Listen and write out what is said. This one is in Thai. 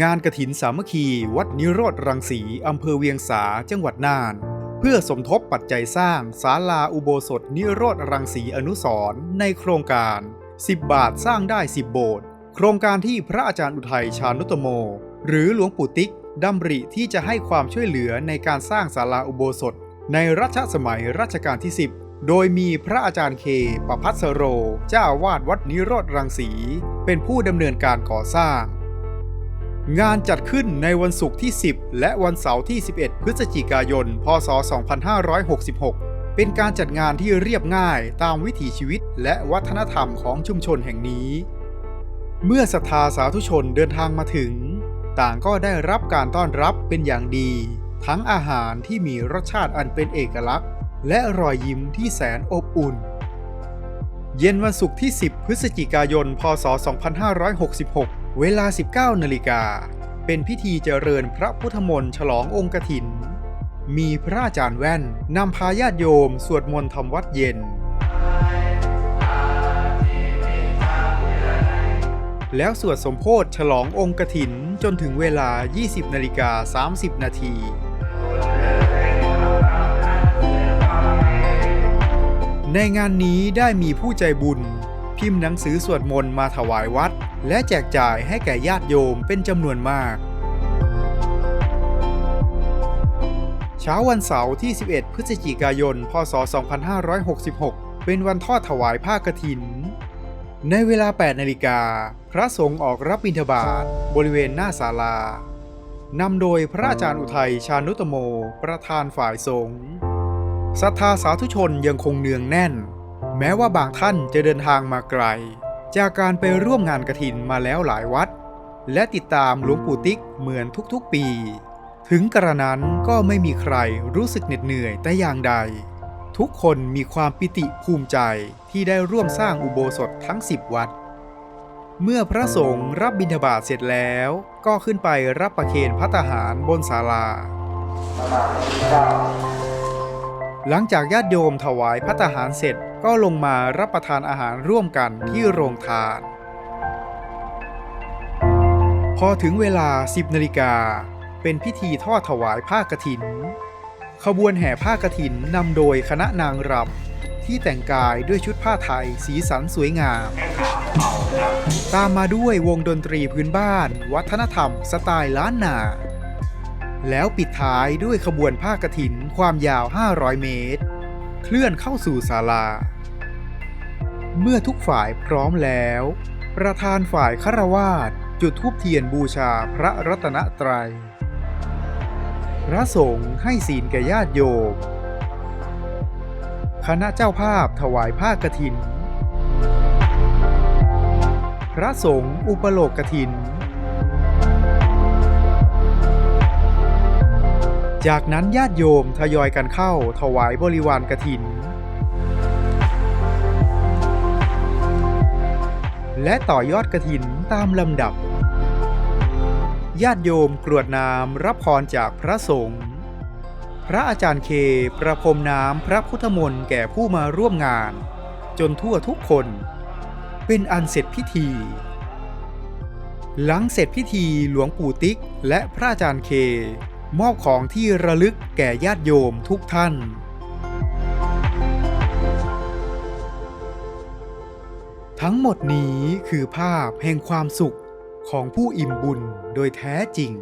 งานกระถินสามัคคี วัดนิโรธรังสีอำเภอเวียงสาจังหวัดน่าน เพื่อสมทบปัจจัยสร้างศาลาอุโบสถนิโรธรังสีอนุสรในโครงการ 10 บาทสร้างได้ 10 โบสถ์โครงการที่พระอาจารย์อุทัยชานุตโม หรือหลวงปู่ติ๊กดำริที่จะให้ความช่วยเหลือในการสร้างศาลาอุโบสถ ในรัชสมัยรัชกาลที่ 10 โดยมีพระอาจารย์เคประพัสโร เจ้าวาดวัดนิโรธรังสี เป็นผู้ดำเนินการก่อสร้าง งานจัดขึ้นในวันศุกร์ที่ 10 และวันเสาร์ที่ 11 พฤศจิกายน พศ 2566 เป็นการจัดงานที่เรียบง่ายตามวิถีชีวิตและวัฒนธรรมของชุมชนแห่งนี้ เมื่อศรัทธาสาธุชนเดินทางมาถึง ต่างก็ได้รับการต้อนรับเป็นอย่างดี ทั้งอาหารที่มีรสชาติอันเป็นเอกลักษณ์ และรอยยิ้มที่แสนอบอุ่น เย็นวันศุกร์ที่ 10 พฤศจิกายน พศ 2566 เวลา 19 นาฬิกา เป็นพิธีเจริญพระพุทธมนต์ฉลององค์กถิน มีพระอาจารย์แว่นนำพาญาติโยมสวดมนต์ทำวัดเย็น แล้วสวดสมโพธิฉลององค์กถินจนถึงเวลา 20 นาฬิกา 30 นาที ในงานนี้ได้มีผู้ใจบุญ พิมพ์หนังสือสวดมนต์มาถวายวัด และแจกจ่ายให้แก่ญาติโยมเป็นจำนวนมาก เช้าวันเสาร์ที่ 11 พฤศจิกายน พศ 2566 เป็นวันทอดถวายผ้ากฐิน ในเวลา 8 นาฬิกา พระสงฆ์ออกรับบิณฑบาตบริเวณหน้าศาลานำโดยพระอาจารย์อุทัยชานุตโม ประธานฝ่ายสงฆ์ ศรัทธาสาธุชนยังคงเนืองแน่น แม้ว่าบางท่านจะเดินทางมาไกล จากการไปร่วมงานกระถินมาแล้วหลายวัด และติดตามหลวงปู่ติ๊กเหมือนทุกๆปี ถึงกระนั้นก็ไม่มีใครรู้สึกเหน็ดเหนื่อยแต่อย่างใด ทุกคนมีความปิติภูมิใจที่ได้ร่วมสร้างอุโบสถทั้ง 10 วัด เมื่อพระสงฆ์รับบิณฑบาตเสร็จแล้วก็ขึ้นไปรับประเคนพัตตาหารบนศาลา หลังจากญาติโยมถวายพัตตาหารเสร็จก็ลงมารับประทานอาหารร่วมกันที่โรงทาน พอถึงเวลา 10นาฬิกาเป็นพิธีทอดถวายผ้ากฐิน ขบวนแห่ผ้ากฐินนำโดยคณะนางรำที่แต่งกายด้วยชุดผ้าไทยสีสันสวยงาม ตามมาด้วยวงดนตรีพื้นบ้าน วัฒนธรรม สไตล์ล้านนา แล้วปิดท้ายด้วยขบวนผ้ากฐินความยาว 500 เมตร เคลื่อนเข้าสู่ศาลา เมื่อทุกฝ่ายพร้อมแล้ว ประธานฝ่ายคารวาสจุดธูปเทียนบูชาพระรัตนตรัย พระสงฆ์ให้ศีลแก่ญาติโยม คณะเจ้าภาพถวายผ้ากฐิน พระสงฆ์อุปโลกกฐิน จากนั้นญาติโยมทยอยกันเข้าถวายบริวารกฐิน และต่อยอดกฐินตามลำดับ ญาติโยมกรวดน้ำรับพรจากพระสงฆ์พระอาจารย์เคประพรมน้ำพระพุทธมนต์แก่ผู้มาร่วมงาน จนทั่วทุกคน เป็นอันเสร็จพิธี หลังเสร็จพิธีหลวงปู่ติ๊กและพระอาจารย์เค มอบของที่ระลึกแก่ญาติโยมทุกท่าน ทั้งหมดนี้คือภาพแห่งความสุขของผู้อิ่มบุญโดยแท้จริง